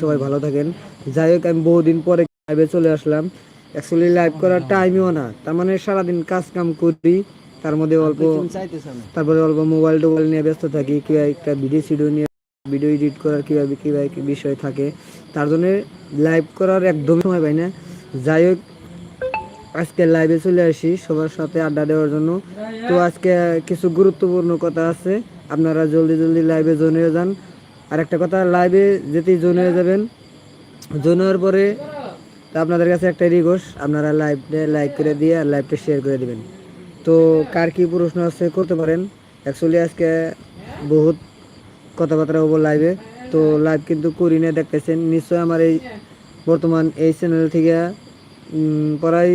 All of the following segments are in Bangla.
সবাই ভালো থাকেন। যাই হোক আমি বহুদিন পরে লাইভে চলে আসলাম। অ্যাকচুয়ালি লাইভ করার টাইমও না। তার মানে সারাদিন কাজ কাম করি তার মধ্যে অল্প তারপরে অল্প মোবাইল টোবাইল নিয়ে ব্যস্ত থাকি কিংবা একটা ভিডিও সিডিও নিয়ে ভিডিও এডিট করার কীভাবে কীভাবে কী বিষয় থাকে তার জন্য লাইভ করার একদমই সময় পাই না। যাই হোক আজকে লাইভে চলে আসি সবার সাথে আড্ডা দেওয়ার জন্য। তো আজকে কিছু গুরুত্বপূর্ণ কথা আছে। আপনারা জলদি জলদি লাইভে জয়েন যান। আর একটা কথা লাইভে যেতেই জয়েন হয়ে যাবেন। জয়েন হওয়ার পরে তা আপনাদের কাছে একটা রিকোয়েস্ট আপনারা লাইভটা লাইক করে দিয়ে আর লাইভটা শেয়ার করে দেবেন। তো কার কী প্রশ্ন আছে করতে পারেন। অ্যাকচুয়ালি আজকে বহুত কথাবার্তা হব লাইভে তো লাইভ কিন্তু করি না দেখতেছেন। নিশ্চয় আমার এই বর্তমান এই চ্যানেল থেকে প্রায়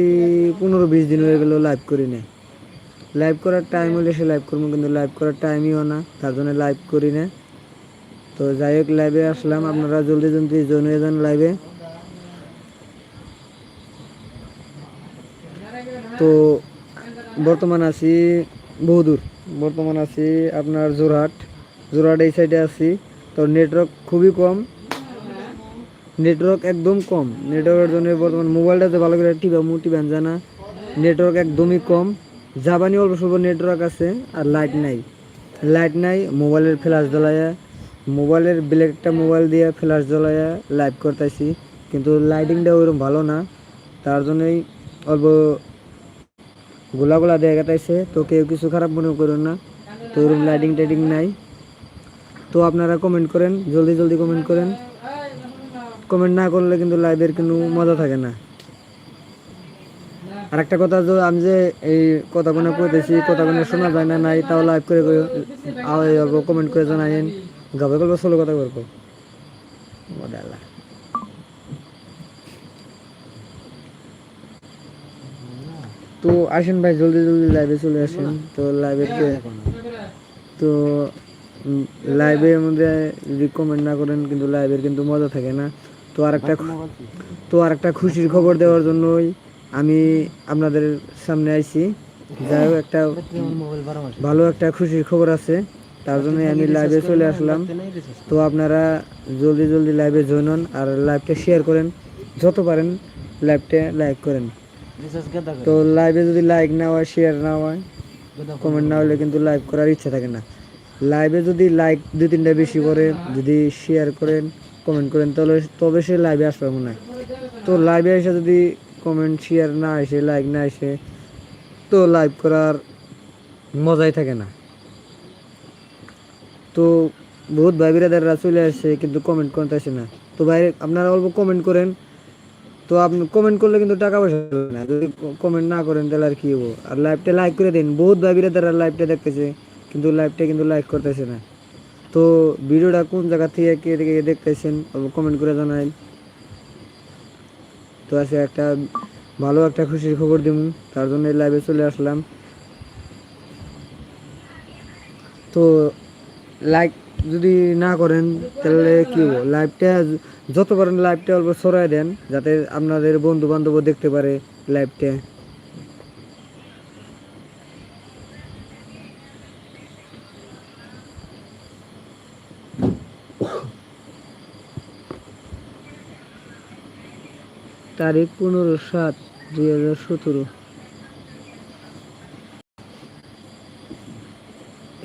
পনেরো বিশ দিন হয়ে গেল লাইভ করি না লাইভ করার টাইম হলে সে লাইভ করব, কিন্তু লাইভ করার টাইমইও না। তার জন্য লাইভ করি না তো যাই হোক লাইভে আসলাম। আপনারা জলদি জলদি জয়েন হয়ে যান লাইভে তো বর্তমান আছি বহুদূর। বর্তমান আছি আপনার জোরহাট। জোরহাট এই সাইডে আছি। তো নেটওয়ার্ক খুবই কম। নেটওয়ার্ক একদম কম। নেটওয়ার্কের জন্য বর্তমান মোবাইলটাতে ভালো করে টিপা মু টিপান জানা নেটওয়ার্ক একদমই কম। জাপানি অল্প স্বল্প নেটওয়ার্ক আছে, আর লাইট নাই। লাইট নাই মোবাইলের ফ্ল্যাশ জ্বলায়া মোবাইলের ব্ল্যাক একটা মোবাইল দিয়ে ফ্ল্যাশ জ্বলাইয়া লাইভ করতেছি কিন্তু লাইটিংটা ওইরকম ভালো না। তার জন্যই অল্প গোলা গোলা দেখা গেছে তো কেউ কিছু খারাপ মনে করুন না। তো ওরকম লাইটিং টাইটিং নাই। তো আপনারা কমেন্ট করেন, জলদি জলদি কমেন্ট করেন। কমেন্ট না করলে কিন্তু লাইভের কোনো মজা থাকে না। আর একটা কথা যে, আমি যে এই কথাগুলো কইতেছি, কথাগুলো শোনা যায় না, নাই, তাও লাইভ করে অল্প কমেন্ট করে জানাইন গাবে গল্প ষোলো কথা করব তো আসেন ভাই জলদি জলদি লাইভে চলে আসেন। তো লাইভে তো লাইভের মধ্যে যদি কমেন্ট না করেন কিন্তু লাইভের কিন্তু মজা থাকে না। তো আর একটা তো আর একটা খুশির খবর দেওয়ার জন্যই আমি আপনাদের সামনে আইছি। যাই হোক একটা ভালো একটা খুশির খবর আছে। তার জন্য আমি লাইভে চলে আসলাম। তো আপনারা জলদি জলদি লাইভে জয়েন হন আর লাইভটা শেয়ার করেন। যত পারেন লাইভটা লাইক করেন। তো লাইভে যদি লাইক না হয় শেয়ার না হয় কমেন্ট না হলে কিন্তু লাইভ করার ইচ্ছা থাকে না। লাইভে যদি লাইক দু তিনটা বেশি করে, যদি শেয়ার করেন কমেন্ট করেন, তাহলে তবে সে লাইভে আসবে মনে হয়। তো লাইভে এসে যদি কমেন্ট শেয়ার না আসে লাইক না আসে, তো লাইভ করার মজাই থাকে না। তো বহুত ভাই বিরাদাররা চলে আসে, কিন্তু কমেন্ট করতে আসে না। তো ভাই, আপনারা অল্প কমেন্ট করেন। তো আপনি কমেন্ট করলে কিন্তু টাকা পয়সা না। যদি কমেন্ট না করেন, তাহলে আর কি হব? আর লাইভটা লাইক করে দিন। বহুত ভাই বিরাদাররা লাইভটা দেখতেছে, কিন্তু লাইভটা কিন্তু লাইক করতেছে না। তো ভিডিওটা কোন জায়গা থেকে কে থেকে দেখতেছেন কমেন্ট করে জানাই তো আছে একটা ভালো একটা খুশির খবর দিব তার জন্য লাইভে চলে আসলাম। তো লাইক যদি না করেন, তাহলে কি লাইভটা যত পারেন লাইভটা অল্প ছড়াই দেন, যাতে আপনাদের বন্ধু বান্ধব দেখতে পারে লাইভটা তারিখ পনেরো সাত দুই হাজার সতেরো।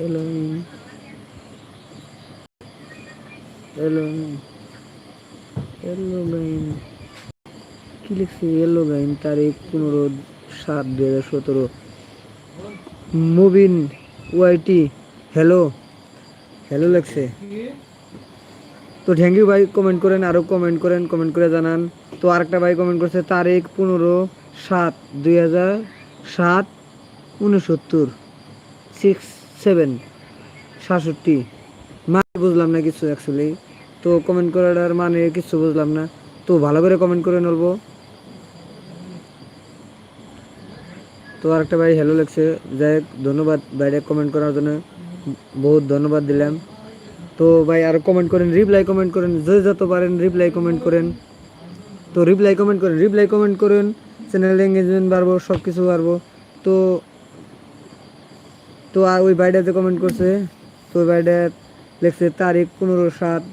এলো এলো এলো গাইন কি লিখছি? এলো গাইন তারিখ পনেরো সাত দুই হাজার সতেরো। মুবিন ওয়াইটি হ্যালো হ্যালো লেখছে তো ইউ ভাই কমেন্ট করেন আরও কমেন্ট করেন কমেন্ট করে জানান। তো আরেকটা ভাই কমেন্ট করছে, তারিখ পনেরো সাত দুই হাজার সাত উনসত্তর সিক্স সেভেন সাতষট্টি। বুঝলাম না কিছু অ্যাকচুয়ালি তো কমেন্ট করার মানে কিছু বুঝলাম না। তো ভালো করে কমেন্ট করে নেব তো আরেকটা ভাই হ্যালো লেখছে। যাই ধন্যবাদ ভাইটা কমেন্ট করার জন্য। বহুত ধন্যবাদ দিলাম। তো ভাই আর কমেন্ট করেন রিপ্লাই কমেন্ট করেন, যে যত পারেন রিপ্লাই কমেন্ট করেন। তো রিপ্লাই কমেন্ট করেন রিপ্লাই কমেন্ট করেন। চ্যানেল এঙ্গেজমেন্ট বাড়বো সব কিছু বাড়বো। তো তো আর ওই ভাইটাতে কমেন্ট করছে, তো ওই ভাইটা লেখছে তারিখ পনেরো সাত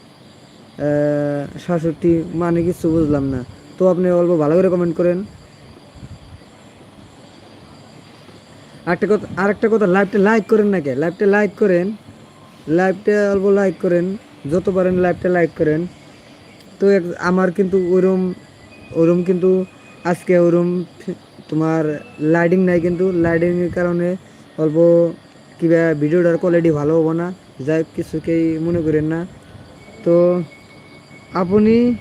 সাতষট্টি মানে কিছু বুঝলাম না। তো আপনি অল্প ভালো করে কমেন্ট করেন। আরেকটা কথা আরেকটা কথা লাইভটা লাইক করেন না কে? লাইভটা লাইক করেন। লাইভটা অল্প লাইক করেন। যত পারেন লাইভটা লাইক করেন। তো আমার কিন্তু ওরম ওরম কিন্তু আজকে ওরম তোমার লাইটিং নাই কিন্তু। লাইটিংয়ের কারণে অল্প কিবা ভিডিওটার কোয়ালিটি ভালো হব না। যাই কিছুকেই মনে করেন না। তো আপনি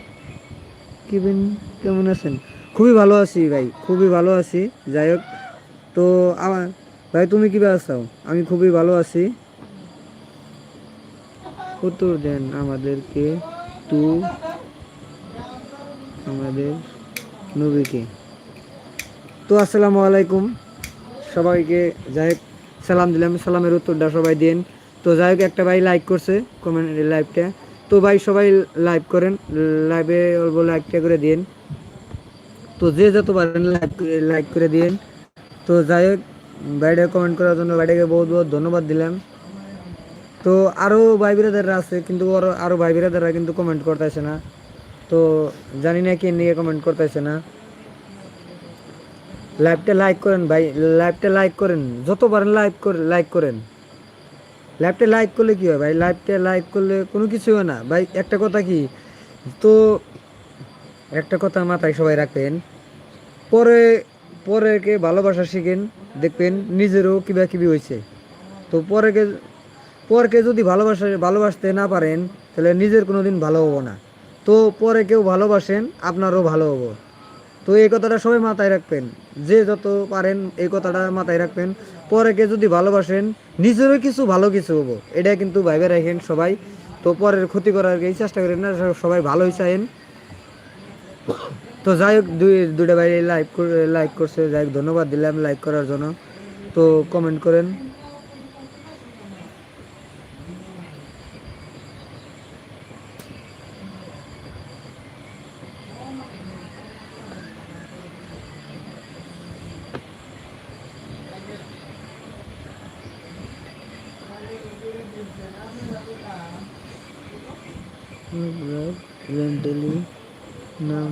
কিবেন, কেমন আছেন? খুবই ভালো আছি ভাই, খুবই ভালো আছি। যাই হোক, তো আমার ভাই, তুমি কীভাবে আছো? আমি খুবই ভালো আছি। উত্তর দেন আমাদেরকে, তু, আমাদের নবীকে। তো আসসালামু আলাইকুম সবাইকে, যাই সালাম দিলাম, সালামের উত্তরটা সবাই দিন। তো যাই হোক, একটা ভাই লাইক করছে কমেন্ট লাইভটা তো ভাই সবাই লাইভ করেন লাইভে অল্প লাইকটা করে দিন তো যে যত পারেন লাইক লাইক করে দিন তো যাই হোক বাইরে কমেন্ট করার জন্য বাইরেকে বহুত বহুত ধন্যবাদ দিলাম। তো আরও ভাই বিরাদাররা আছে, কিন্তু আরও আরও ভাই বিরাদাররা কিন্তু কমেন্ট করতেছে না। তো জানি না কে নিয়ে কমেন্ট করতেছে না। লাইভটা লাইক করেন ভাই লাইভটা লাইক করেন। যত পারেন লাইক করে লাইক করেন। লাইভটা লাইক করলে কী হয় ভাই? লাইভটা লাইক করলে কোনো কিছু হয় না। ভাই, একটা কথা কি? তো একটা কথা মাথায় সবাই রাখবেন। পরে পরেকে ভালোবাসা শিখেন, দেখবেন নিজেরও কিবা কিবি হয়েছে তো পরেকে পরকে যদি ভালোবাসা, ভালোবাসতে না পারেন, তাহলে নিজের কোনো দিন ভালো হব না। তো পরে কেউ ভালোবাসেন, আপনারও ভালো হব। তো এই কথাটা সবাই মাথায় রাখবেন। যে যত পারেন, এই কথাটা মাথায় রাখবেন। পরেকে যদি ভালোবাসেন, নিজেরও কিছু ভালো কিছু হব। এটা কিন্তু ভাইবে রাখেন সবাই। তো পরের ক্ষতি করার এই চেষ্টা করেন না সবাই ভালোই চাইেন তো যাই হোক, দুই দুটা ভাই লাইক লাইক করছে, যাই হোক, ধন্যবাদ দিলাম লাইক করার জন্য। তো কমেন্ট করেন রেন্টালি নাম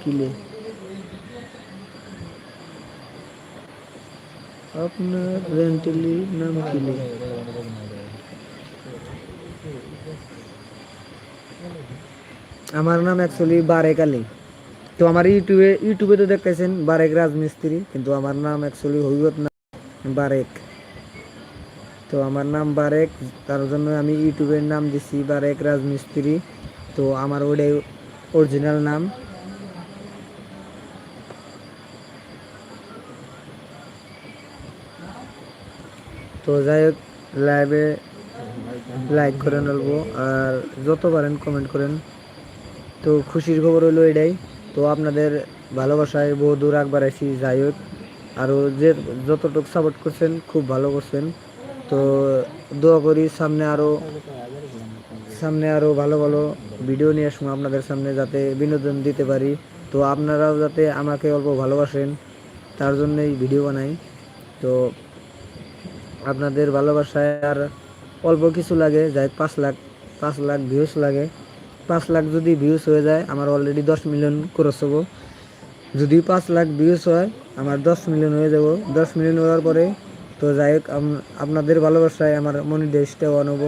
কিলে আপনার রেন্টালি নাম কিলে আমার নাম অ্যাকচুয়ালি বারেক আলী। তো আমার ইউটিউবে ইউটিউবে তো দেখতেছেন, বারেক রাজমিস্ত্রি, কিন্তু আমার নাম অ্যাকচুয়ালি হইবত না, বারেক। তো আমার নাম বারেক, তার জন্য আমি ইউটিউবের নাম দিছি বারেক রাজমিস্ত্রি। তো আমার ওটাই অরিজিনাল নাম। তো যাই হোক লাইভে লাইক করেন অল্প আর যত পারেন কমেন্ট করেন, তো খুশির খবর হলো এটাই। তো আপনাদের ভালোবাসায় বহু দূর একবার আসি যাই হোক। আরও যে যতটুকু সাপোর্ট করছেন, খুব ভালো করছেন। তো দোয়া করি সামনে আরও সামনে আরও ভালো ভালো ভিডিও নিয়ে আসব আপনাদের সামনে, যাতে বিনোদন দিতে পারি। তো আপনারাও যাতে আমাকে অল্প ভালোবাসেন, তার জন্যই ভিডিও বানাই। তো আপনাদের ভালোবাসায় আর অল্প কিছু লাগে, যাই পাঁচ লাখ পাঁচ লাখ ভিউজ লাগে। পাঁচ লাখ যদি ভিউজ হয়ে যায়, আমার অলরেডি দশ মিলিয়ন খরচ হব। যদি পাঁচ লাখ ভিউজ হয়, আমার দশ মিলিয়ন হয়ে যাব। দশ মিলিয়ন হওয়ার পরে, তো যাই হোক আপনাদের ভালোবাসায় আমার মনিটাইজটা অন হব।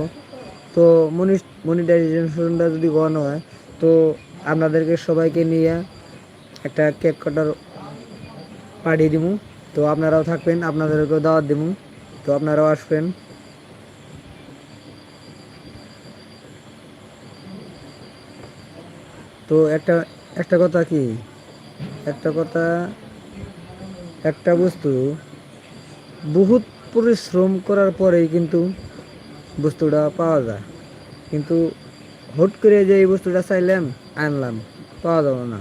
তো মনি মনিটাইজেশনটা যদি অন হয়, তো আপনাদেরকে সবাইকে নিয়ে একটা কেক কাটার পাঠিয়ে দিব তো আপনারাও থাকবেন, আপনাদেরকেও দাওয়াত দিব তো আপনারাও আসবেন। তো একটা একটা কথা কি? একটা কথা, একটা বস্তু, বহুত পরিশ্রম করার পরেই কিন্তু বস্তুটা পাওয়া যায়। কিন্তু হুট করে যে এই বস্তুটা চাইলাম, আনলাম, পাওয়া যাবে না।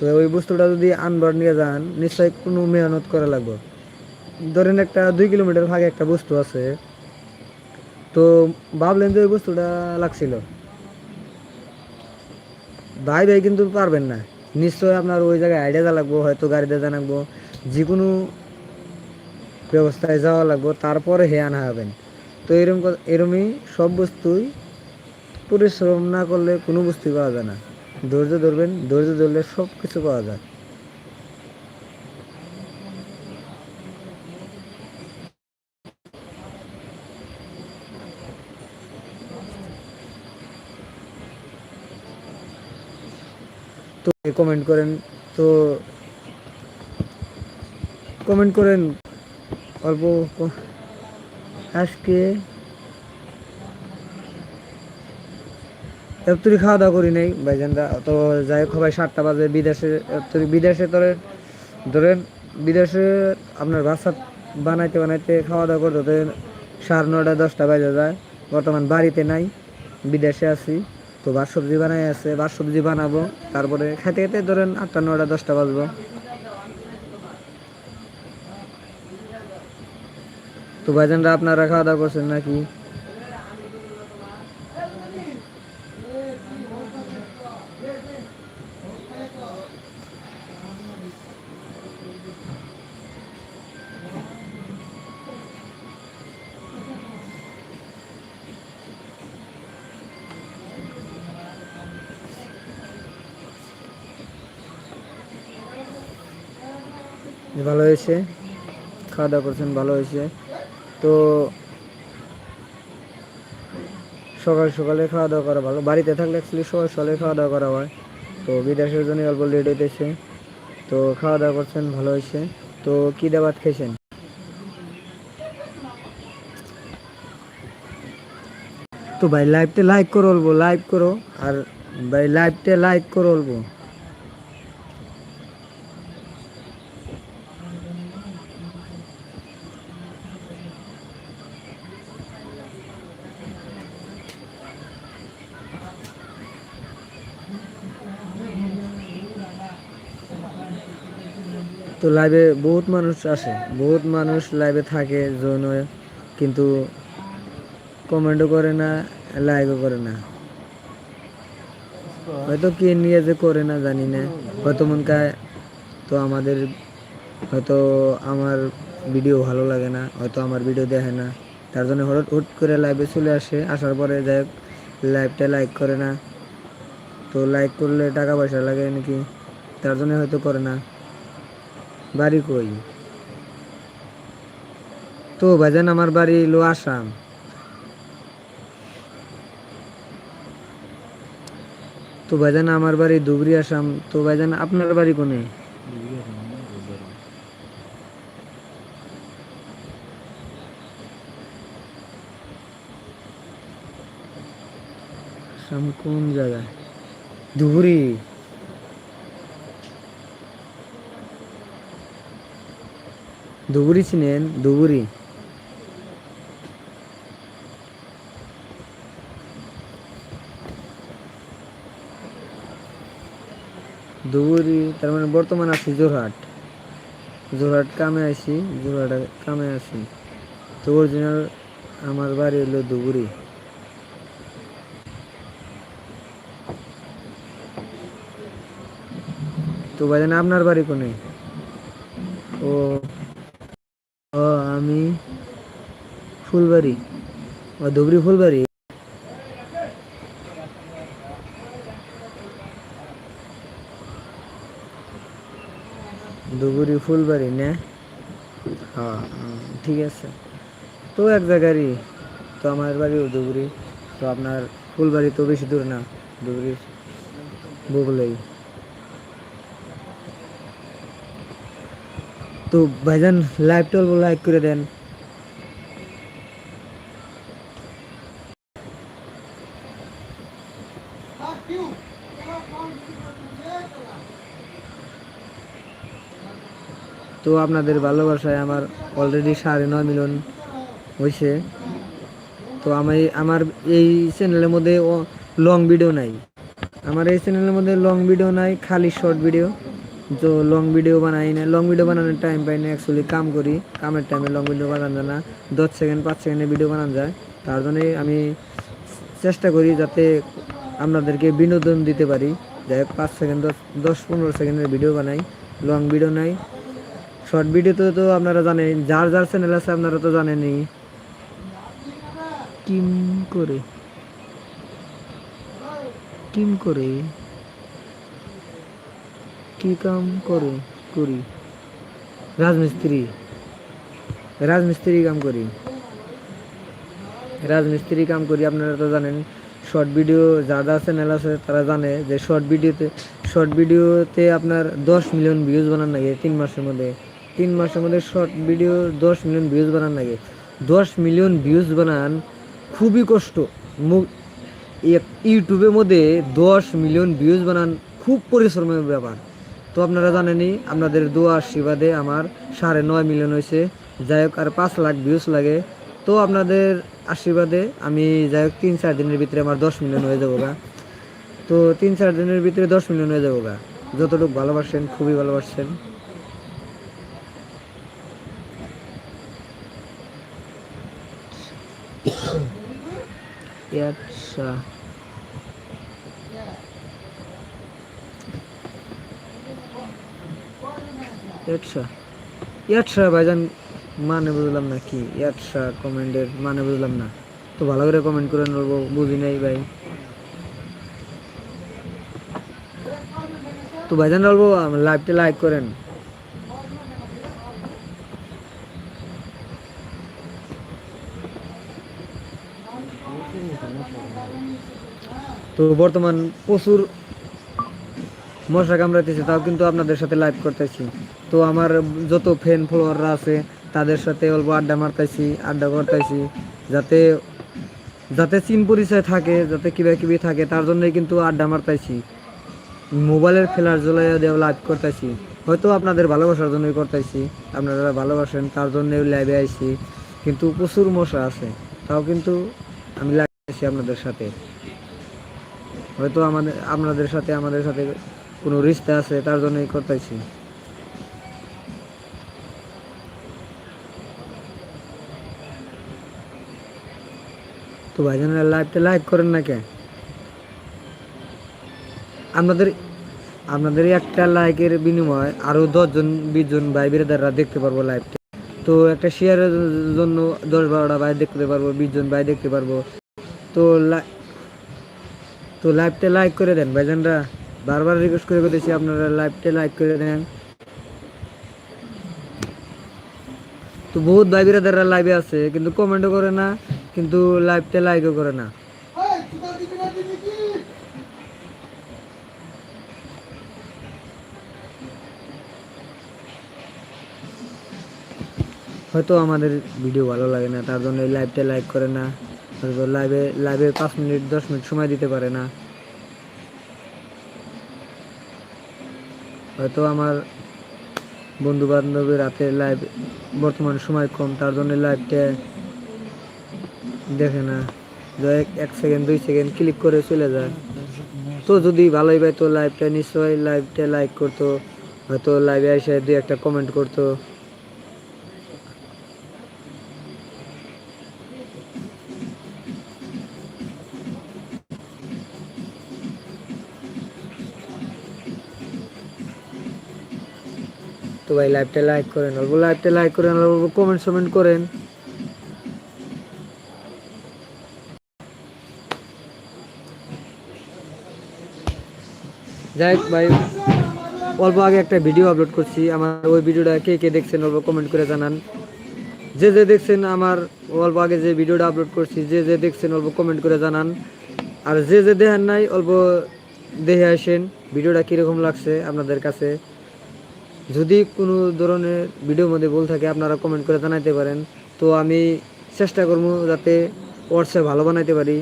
তো ওই বস্তুটা যদি আনবার নিয়ে যান, নিশ্চয়ই কোনো মেহনত করা লাগবে। ধরেন একটা দুই কিলোমিটার ভাগে একটা বস্তু আছে, তো ভাবলেন যে ওই বস্তুটা লাগছিল। ভাই ভাই কিন্তু পারবেন না। নিশ্চয় আপনার ওই জায়গায় আইডিয়া লাগবো, হয়তো গাড়িতে জানাব যে কোনো ব্যবস্থায় যাওয়া লাগবো, তারপরে হে আনা হবেন। তো এরম এরমই সব বস্তুই পরিশ্রম না করলে কোনো বস্তুই পাওয়া যায় না। ধৈর্য ধরবেন, ধৈর্য ধরলে সব কিছু পাওয়া যায়। কমেন্ট করেন। তো কমেন্ট করেন। অল্প আজকে এতরি খাওয়া দাওয়া করি নাই ভাইজানরা। তো যাই হোক, সবাই সাতটা বাজে বিদেশে এতরি বিদেশে তোরে ধরেন বিদেশে আপনার ভাষা বানাইতে বানাইতে খাওয়া দাওয়া করতে সাড়ে নটা দশটা বাজে যায়। বর্তমান বাড়িতে নাই, বিদেশে আছি। তো ভাত সবজি বানাই আছে, ভাত সবজি বানাবো। তারপরে খাইতে খাইতে ধরেন আটটা নটা দশটা বাজবো। তো ভাইজানরা আপনারা খাওয়া দাওয়া করছেন নাকি? ভালো হয়েছে, খাওয়া দাওয়া করছেন, ভালো হয়েছে। তো সকাল সকালে খাওয়া দাওয়া করা ভালো। বাড়িতে থাকলে অ্যাকচুয়ালি সকাল সকালে খাওয়া দাওয়া করা হয়। তো বিদেশের জন্য অল্প লেট হইতেছে। তো খাওয়া দাওয়া করছেন, ভালো হয়েছে। তো কী দাবাত খেয়েছেন তো ভাই লাইভতে লাইক করো বলব লাইভ করো। আর ভাই লাইভতে লাইক করো বলব তো লাইভে বহুত মানুষ আসে, বহুত মানুষ লাইভে থাকে জয়েন হয়ে, কিন্তু কমেন্টও করে না লাইভও করে না। হয়তো কে নিয়ে যে করে না জানি না। হয়তো মন কায় তো আমাদের, হয়তো আমার ভিডিও ভালো লাগে না, হয়তো আমার ভিডিও দেখে না। তার জন্য হঠাৎ হুট করে লাইভে চলে আসে, আসার পরে যাই লাইভটা লাইক করে না। তো লাইক করলে টাকা পয়সা লাগে নাকি? তার জন্য হয়তো করে না। বাড়ি কই? তো ভাইজান, আমার বাড়ি লো আসাম। তো ভাইজান, আমার বাড়ি ধুবড়ি, আসাম। তো ভাইজান, আপনার বাড়ি কোনে? আসাম কোন জায়গায়? ধুবড়ি? ধুবড়ি চিনেন ধুবড়ি ধুবড়ি তার মানে বর্তমান আছি জোরহাট। জোরহাট কামে আছি জোরহাট কামে আছি। তো অরিজিনাল আমার বাড়ি হলো ধুবড়ি তো ভাইজান, আপনার বাড়ি কোনে? ও আমি ফুলবাড়ি ও ধুবড়ি ফুলবাড়ি ধুবড়ি ফুলবাড়ি না হ্যাঁ হ্যাঁ, ঠিক আছে তো এক জায়গারই তো আমার বাড়িও ধুবড়ি তো আপনার ফুলবাড়ি তো বেশি দূর না ধুবড়ি বগলেই তো ভাইজান লাইভটা অল্প লাইক করে দেন তো আপনাদের ভালোবাসায় আমার অলরেডি সাড়ে নয় মিলিয়ন হয়েছে তো আমি আমার এই চ্যানেলের মধ্যে লং ভিডিও নাই। আমার এই চ্যানেলের মধ্যে লং ভিডিও নাই, খালি শর্ট ভিডিও তো লং ভিডিও বানাই না লং ভিডিও বানানোর টাইম পাই না অ্যাকচুয়ালি কাম করি। কামের টাইমে লং ভিডিও বানানো যায় না। দশ সেকেন্ড পাঁচ সেকেন্ডের ভিডিও বানানো যায়। তার জন্যই আমি চেষ্টা করি যাতে আপনাদেরকে বিনোদন দিতে পারি। যাই হোক, পাঁচ সেকেন্ড দশ দশ পনেরো সেকেন্ডের ভিডিও বানাই। লং ভিডিও নাই। শর্ট ভিডিওতে তো আপনারা জানেন, যার যার চ্যানেল আছে আপনারা তো জানেনই। কিম করে। টিম করে। কি কাম করে? করি। রাজমিস্ত্রি। রাজমিস্ত্রি কাম করি। রাজমিস্ত্রি কাম করি, আপনারা তো জানেন। শর্ট ভিডিও যারা চ্যানেল আছে তারা জানে যে শর্ট ভিডিওতে শর্ট ভিডিওতে আপনার দশ মিলিয়ন ভিউজ বানান লাগে তিন মাসের মধ্যে। তিন মাসের মধ্যে শর্ট ভিডিও দশ মিলিয়ন ভিউজ বানান লাগে। দশ মিলিয়ন ভিউজ বানান খুবই কষ্ট। ইউটিউবের মধ্যে দশ মিলিয়ন ভিউজ বানান খুব পরিশ্রমের ব্যাপার। তো আপনারা জানেনই, আপনাদের দোয়া আশীর্বাদে আমার সাড়ে নয় মিলিয়ন হয়েছে। যাই হোক, আর পাঁচ লাখ ভিউজ লাগে। তো আপনাদের আশীর্বাদে আমি যাই হোক, তিন চার দিনের ভিতরে আমার দশ মিলিয়ন হয়ে যাব গা। তো তিন চার দিনের ভিতরে দশ মিলিয়ন হয়ে যাব গা। যতটুকু ভালোবাসেন, খুবই ভালোবাসছেন আচ্ছা। একশো একশো ভাইজান মানে বুঝলাম না কি? একশো কমেন্টের মানে বুঝলাম না। তো ভালো করে কমেন্ট করে নেব, বুঝি নাই ভাই। তো ভাইজান বলব লাইভটা লাইক করেন। তো বর্তমান প্রচুর মশা কামড়াইতেছে, তাও কিন্তু আপনাদের সাথে লাইভ করতেছি। তো আমার যত ফ্যান ফলোয়াররা আছে, তাদের সাথে অল্প আড্ডা মারতেছি, আড্ডা করতেছি, যাতে যাতে চিন পরিচয় থাকে, যাতে কিবা কিবি থাকে, তার জন্যই কিন্তু আড্ডা মারতেছি। মোবাইলের ফেলার জ্বলাইয়া দেওয়া লাইভ করতেছি। হয়তো আপনাদের ভালোবাসার জন্যই করতেছি, আপনারা ভালোবাসেন, তার জন্যই লাইভে আইছি, কিন্তু প্রচুর মশা আছে, তাও কিন্তু আমি লাইভ আছি আপনাদের সাথে। হয়তো আমাদের, আপনাদের সাথে, আমাদের সাথে কোনো রিস্তা আছে, তার জন্যই করতেছি। তো ভাইজানেরা লাইভটা লাইক করেন না কে? আপনাদের আপনাদের একটা লাইকের বিনিময় আরও দশজন বিশ জন ভাই বিরাদাররা দেখতে পারব লাইভটা তো একটা শেয়ারের জন্য দশ বারোটা ভাই দেখতে পারব বিশ জন ভাই দেখতে পারব। তো তো লাইভটা লাইক করে দেন, ভাইজানরা বারবার রিকোয়েস্ট করে করতেছি আপনারা লাইভটা লাইক করে দেন। তো বহুত ভাই বিরাদাররা লাইভে আছে, কিন্তু কমেন্টও করে না, কিন্তু লাইভটা লাইকও করে না। হয়তো আমাদের ভিডিও ভালো লাগে না, তার জন্য লাইভটা লাইক করে না। লাইভে লাইভে পাঁচ মিনিট, দশ মিনিট সময় দিতে পারে না। হয়তো আমার বন্ধু বান্ধবের রাতে লাইভ বর্তমান সময় কম, তার জন্য লাইভটা দেখে না। এক সেকেন্ড দুই সেকেন্ড ক্লিক করে চলে যায়। তো যদি ভালোই পাইতো লাইভটা নিশ্চয়ই লাইভটা লাইক করতো, হয়তো লাইভে এসে দুই একটা কমেন্ট করতো। ভাই লাইভটা লাইক করেন, অল্প লাইভটা লাইক করেন, অল্প কমেন্ট সমেন্ট করেন। যাই ভাই, অল্প আগে একটা ভিডিও আপলোড করছি। আমার ওই ভিডিওটা কে কে দেখছেন অল্প কমেন্ট করে জানান। যে যে দেখছেন আমার অল্প আগে যে ভিডিওটা আপলোড করছি, যে যে দেখছেন অল্প কমেন্ট করে জানান। আর যে যে দেখেন নাই, অল্প দেখে আসেন ভিডিওটা কীরকম লাগছে আপনাদের কাছে। যদি কোনো ধরনের ভিডিওর মধ্যে ভুল থাকে, আপনারা কমেন্ট করে জানাইতে পারেন। তো আমি চেষ্টা করব যাতে হোয়াটসঅ্যাপ ভালো বানাইতে পারি।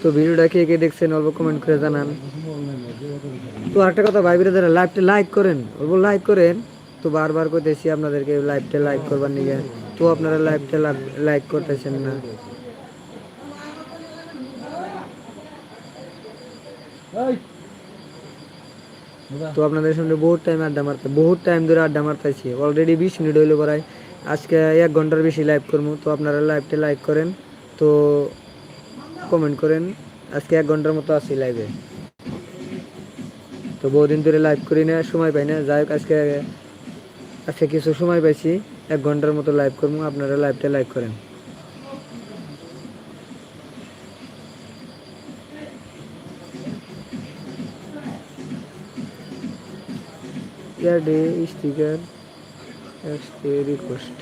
তো ভিডিওটা কে কে দেখছেন, অল্প কমেন্ট করে জানান। তো একটা কথা, ভাই বিরাদারা লাইভটা লাইক করেন। অল্প লাইক করেন। তো বারবার করতেছি আপনাদেরকে লাইভটা লাইক করবার নিয়ে। তো আপনারা লাইভটা লাইক করতেছেন না। তো আপনাদের সঙ্গে বহুত টাইম আড্ডা মারতে, বহুত টাইম ধরে আড্ডা মারতেছি। অলরেডি বিশ মিনিট হইল পড়ায় আজকে এক ঘণ্টার বেশি লাইভ করব তো আপনারা লাইভটা লাইক করেন, তো কমেন্ট করেন, আজকে এক ঘণ্টার মতো আছি লাইভে তো বহুদিন ধরে লাইভ করি না, সময় পাই না। যাই হোক, আজকে আজকে কিছু সময় পাইছি, এক ঘণ্টার মতো লাইভ করব আপনারা লাইভটা লাইক করেন। ডে স্টিকার রিকোয়েস্ট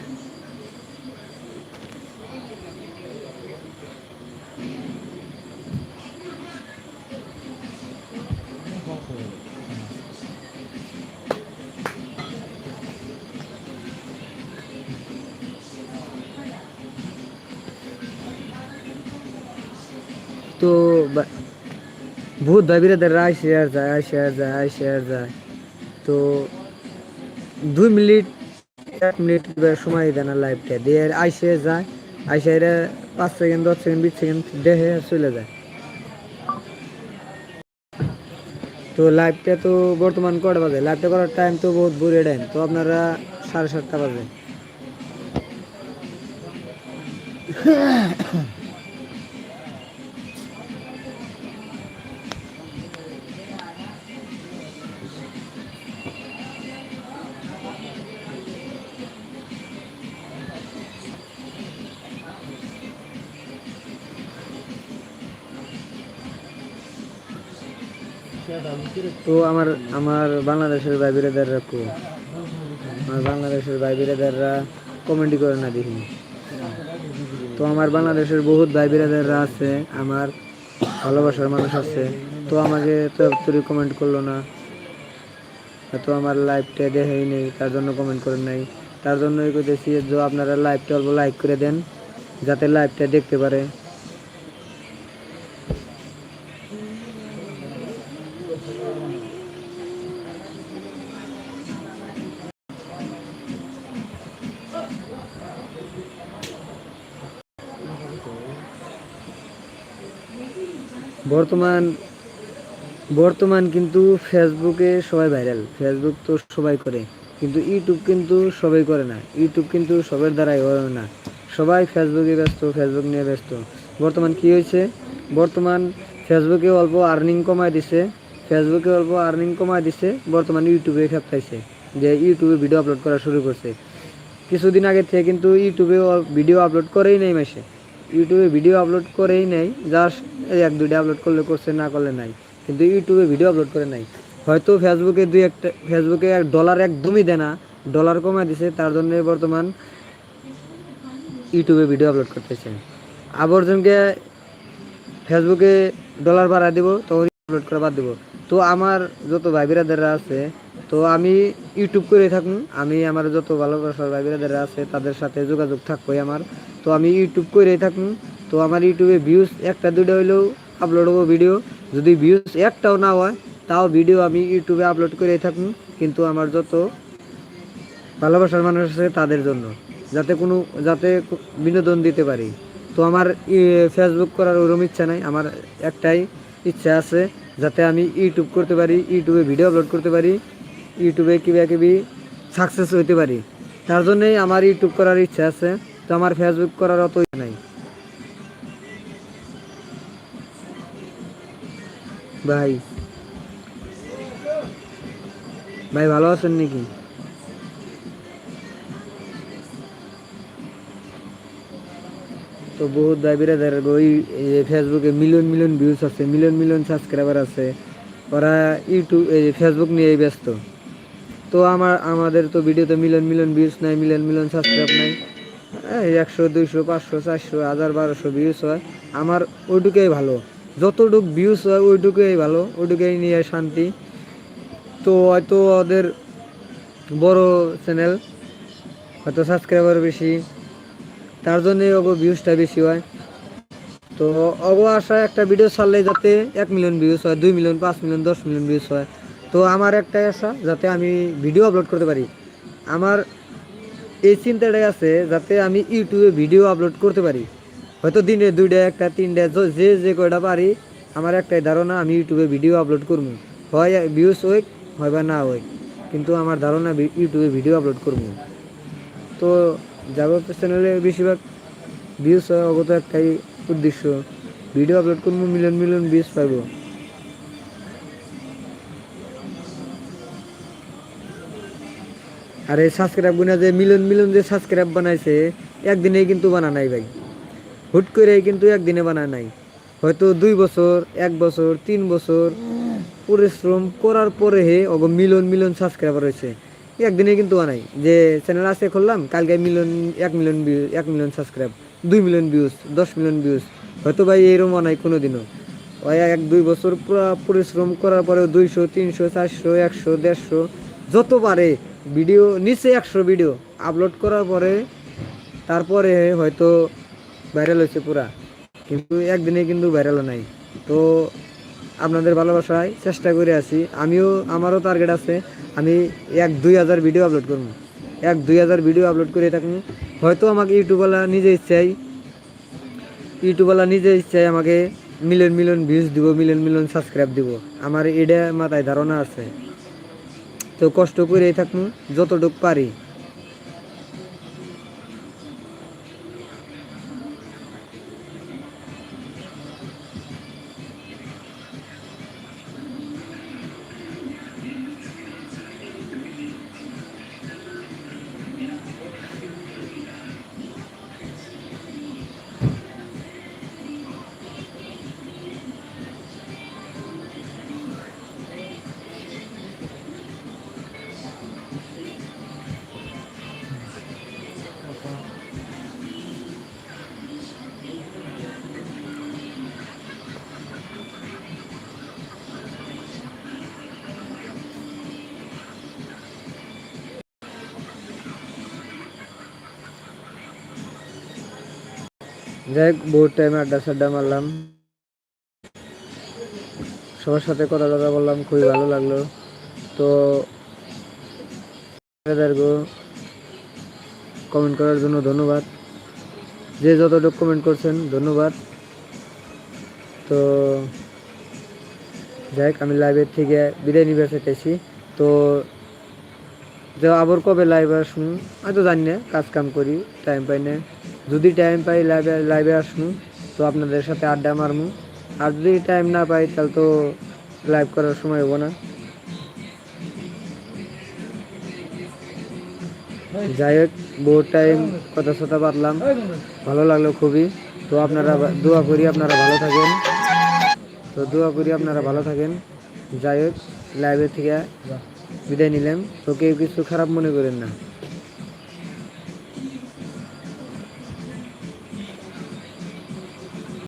তো বা- বহুত ভাই বিরাদাররা আইসে আর যায় আইসে আর যায় আইসে আর যায় তো দুই মিনিট, এক মিনিট সময় দেন না লাইভটা দিয়ে আইসে যায়, আইসে এরা পাঁচ সেকেন্ড দশ সেকেন্ড বিশ সেকেন্ড দেহে চলে যায়। তো লাইভটা তো বর্তমান কটা বাজে? লাইভটা করার টাইম তো বহুত বুড়ে টাইম তো আপনারা সাড়ে সাতটা বাজে। তো আমার আমার বাংলাদেশের ভাই বিরাদাররা কো? আমার বাংলাদেশের ভাই বিরাদাররা কমেন্টই করে না দেখি। তো আমার বাংলাদেশের বহুত ভাই বিরাদাররা আছে, আমার ভালোবাসার মানুষ আছে। তো আমাকে তো তুই কমেন্ট করল না। তো আমার লাইভটা দেখেই নেই, তার জন্য কমেন্ট করেন নাই। তার জন্যই কইতেছি যে আপনারা লাইভটা অল্প লাইক করে দেন, যাতে লাইভটা দেখতে পারে। বর্তমান বর্তমান কিন্তু ফেসবুকে সবাই ভাইরাল ফেসবুক তো সবাই করে, কিন্তু ইউটিউব কিন্তু সবাই করে না। ইউটিউব কিন্তু সবার দ্বারাই হয় না। সবাই ফেসবুকে ব্যস্ত ফেসবুক নিয়ে ব্যস্ত। বর্তমান কি হয়েছে? বর্তমান ফেসবুকে অল্প আর্নিং কমায় দিছে। ফেসবুকে অল্প আর্নিং কমায় দিছে, বর্তমান ইউটিউবে খেপতাইছে যে ইউটিউবে ভিডিও আপলোড করা শুরু করছে। কিছুদিন আগে থেকে কিন্তু ইউটিউবে ভিডিও আপলোড করেই নেই মাসে। ইউটিউবে ভিডিও আপলোড করেই নেই জাস্ট এক, দুইটা আপলোড করলে করছে, না করলে নাই। কিন্তু ইউটিউবে ভিডিও আপলোড করে নাই। হয়তো ফেসবুকে দুই একটা, ফেসবুকে এক ডলার একদমই দেয় না ডলার কমে দিছে, তার জন্য বর্তমান ইউটিউবে ভিডিও আপলোড করতেছে। আবর্জনকে ফেসবুকে ডলার বাড়া দিব, তখন আপলোড করা বাদ দিব। তো আমার যত ভাই বিরাদাররা আছে তো আমি ইউটিউব করে থাকুন। আমি আমার যত ভালোবাসার ভাই বিরাদাররা আছে, তাদের সাথে যোগাযোগ থাকবোই আমার। তো আমি ইউটিউব করেই থাকুন। তো আমার ইউটিউবে ভিউজ একটা দুটো হইলেও আপলোড হব ভিডিও যদি ভিউজ একটাও না হয়, তাও ভিডিও আমি ইউটিউবে আপলোড করেই থাকুন। কিন্তু আমার যত ভালোবাসার মানুষ আছে, তাদের জন্য। যাতে কোনো, যাতে বিনোদন দিতে পারি। তো আমার ফেসবুক করার ওরম ইচ্ছা নাই। আমার একটাই ইচ্ছা আছে, যাতে আমি ইউটিউব করতে পারি ইউটিউবে ভিডিও আপলোড করতে পারি। ইউটিউবে কিবা কিবি সাকসেস হইতে পারি। তার জন্যই আমার ইউটিউব করার ইচ্ছা আছে। তো আমার ফেসবুক করার অত নাই। ভাই। ভাই, ভালো আছেন নাকি? তো বহুত ভাই বিরাদার ওই ফেসবুকে মিলিয়ন মিলিয়ন ভিউজ আছে মিলিয়ন মিলিয়ন সাবস্ক্রাইবার আছে। ওরা ইউটিউব ফেসবুক নিয়েই ব্যস্ত। তো আমার, আমাদের তো ভিডিওতে মিলিয়ন মিলিয়ন ভিউজ নাই, মিলিয়ন মিলিয়ন সাবস্ক্রাইব নাই। একশো, দুইশো, পাঁচশো, চারশো, হাজার, বারোশো ভিউজ হয়। আমার ওইটুকুই ভালো। যতটুক ভিউজ হয়, ওইটুকুই ভালো। ওইটুকুই নিয়ে শান্তি। তো হয়তো ওদের বড় চ্যানেল হয়তো সাবস্ক্রাইবার বেশি। তার জন্যে ওগো ভিউজটা বেশি হয়। তো অগো আশা একটা ভিডিও ছাড়লে যাতে এক মিলিয়ন ভিউজ হয়, দুই মিলিয়ন পাঁচ মিলিয়ন দশ মিলিয়ন ভিউজ হয়। তো আমার একটাই আশা, যাতে আমি ভিডিও আপলোড করতে পারি। আমার এই চিন্তাটাই আছে, যাতে আমি ইউটিউবে ভিডিও আপলোড করতে পারি। হয়তো দিনে দুইটা, একটা, তিনটা, য- যে কয়টা পারি, আমার একটাই ধারণা, আমি ইউটিউবে ভিডিও আপলোড করব। হয় ভিউজ হোক, হয় বা না হোক, কিন্তু আমার ধারণা ইউটিউবে ভিডিও আপলোড করব। তো জাগত চ্যানেলে বেশিরভাগ ভিউজ হয় অগত একটাই উদ্দেশ্য ভিডিও আপলোড করব মিলিয়ন মিলিয়ন ভিউজ পাইবো। আর এই সাবস্ক্রাইব গুনা যে মিলন মিলন যে সাবস্ক্রাইব বানাইছে, একদিনেই কিন্তু বানা নাই ভাই। হুট করে কিন্তু একদিনে বানা নাই। হয়তো দুই বছর, এক বছর, তিন বছর পরিশ্রম করার পরে হে অগ মিলন মিলন সাবস্ক্রাইবার হয়েছে। একদিনে কিন্তু বানাই। যে চ্যানেল আছে খুললাম, কালকে মিলন এক মিলিয়ন ভিউ এক মিলিয়ন সাবস্ক্রাইব দুই মিলিয়ন ভিউজ দশ মিলিয়ন ভিউজ হয়তো ভাই এরকম বানাই কোনো দিনও ওই এক দুই বছর পুরো পরিশ্রম করার পরে দুইশো, তিনশো, চারশো, একশো, দেড়শো যত পারে ভিডিও, নিচে একশো ভিডিও আপলোড করার পরে তারপরে হয়তো ভাইরাল হয়েছে পুরা। কিন্তু একদিনে কিন্তু ভাইরাল নাই। তো আপনাদের ভালোবাসায় চেষ্টা করে আছি। আমিও, আমারও টার্গেট আছে। আমি এক দুই হাজার ভিডিও আপলোড করব। এক দুই হাজার ভিডিও আপলোড করে থাকুন হয়তো আমাকে ইউটিউবওয়ালা নিজে ইচ্ছাই ইউটিউবওয়ালা নিজে ইচ্ছায় আমাকে মিলিয়ন মিলিয়ন ভিউজ দিব মিলিয়ন মিলিয়ন সাবস্ক্রাইব দিব। আমার এটা মাথায় ধারণা আছে। তো কষ্ট করেই থাকুন যতটুকু পারি। যাই বহুত টাইম আড্ডা সাড্ডা মারলাম। সবার সাথে কথা কথা বললাম, খুবই ভালো লাগল। তো কমেন্ট করার জন্য ধন্যবাদ। যে যতটুকু কমেন্ট করছেন, ধন্যবাদ। তো যাই আমি লাইভের থেকে বিদায় নিবে চাইতেছি। তো যে আবার কবে লাইভে আসুন, আমি তো জানি না, কাজ কাম করি টাইম পাই না। যদি টাইম পাই লাইভে লাইভে আসুন তো আপনাদের সাথে আড্ডা মারমু। আর যদি টাইম না পাই, তাহলে তো লাইভ করার সময় হব না। যাই হোক, বহুত টাইম কথা সথা পারলাম ভালো লাগল খুবই। তো আপনারা দোয়া করি আপনারা ভালো থাকেন। তো দোয়া করি আপনারা ভালো থাকেন। যাই হোক লাইভের থেকে বিদায় নিলাম। তো কেউ কিছু খারাপ মনে করেন না।